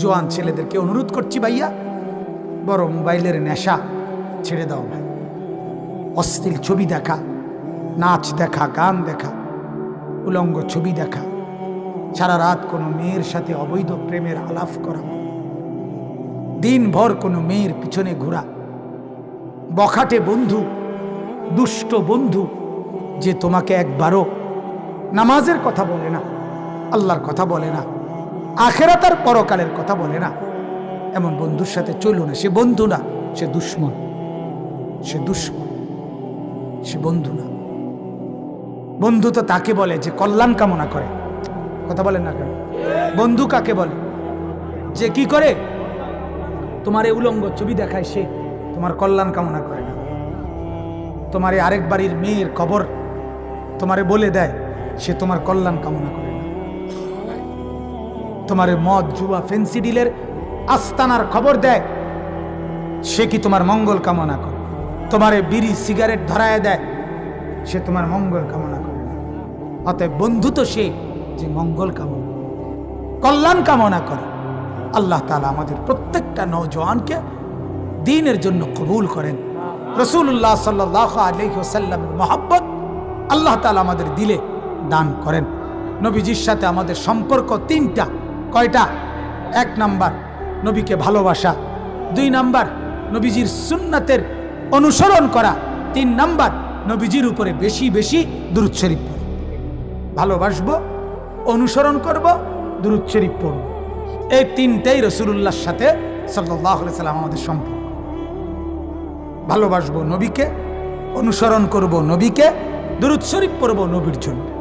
জোয়ান ছেলেদেরকে অনুরোধ করছি ভাইয়া বড় মোবাইলের নেশা ছেড়ে দাও ভাই। অশ্লীল ছবি দেখা, নাচ দেখা, গান দেখা, উলঙ্গ ছবি দেখা, সারা রাত কোনো মেয়ের সাথে অবৈধ প্রেমের আলাপ করা, দিনভর কোনো মেয়ের পিছনে ঘোরা, বখাটে বন্ধু, দুষ্ট বন্ধু যে তোমাকে একবারও নামাজের কথা বলে না, আল্লাহর কথা বলে না। আখেরাতার পরকালের কথা বলে না। এমন বন্ধুর সাথে চলো না। সে বন্ধু না, সে দুশ্মন। সে দুশ্মন। সে বন্ধু না। বন্ধু তো তাকে বলে যে কল্যাণ কামনা করে। কথা বলেন না কেন? বন্ধু কাকে বলে? যে কি করে? তোমার এই উলঙ্গ ছবি দেখায় সে। তোমার কল্যাণ কামনা করে না। তোমার আরেক বাড়ির মেয়ের খবর তোমারে বলে দেয়, সে তোমার কল্যাণ কামনা করে। তোমার মদ, জুয়া, ফেন্সি ডিলের আস্তানার খবর দেয়। সে কি তোমার মঙ্গল কামনা করে? তোমার বিড়ি সিগারেট ধরায় দেয়। সে তোমার মঙ্গল কামনা করে না। অতএব বন্ধু তো সে যে মঙ্গল কামনা, কল্যাণ কামনা করে। আল্লাহ তালা আমাদের প্রত্যেকটা নৌজওয়ানকে দিনের জন্য কবুল করেন। রসুল্লাহ সাল্লাহ আলহিসাল্লামের মহাব্বত আল্লাহ তালা আমাদের দিলে দান করেন। নবীজির সাথে আমাদের সম্পর্ক তিনটা। কয়টা? এক নাম্বার, নবীকে ভালোবাসা। দুই নাম্বার, নবীজির সুন্নাতের অনুসরণ করা। তিন নাম্বার, নবীজির উপরে বেশি বেশি দুরুদ শরীফ পড়া। ভালোবাসবো, অনুসরণ করব, দুরুদ শরীফ পড়ব। এই তিনটাই রসুল্লাহর সাথে সাল্লাহ সাল্লাম আমাদের সম্পর্ক। ভালোবাসবো নবীকে, অনুসরণ করব নবীকে, দুরুদ শরীফ পড়ব নবীর জন্য।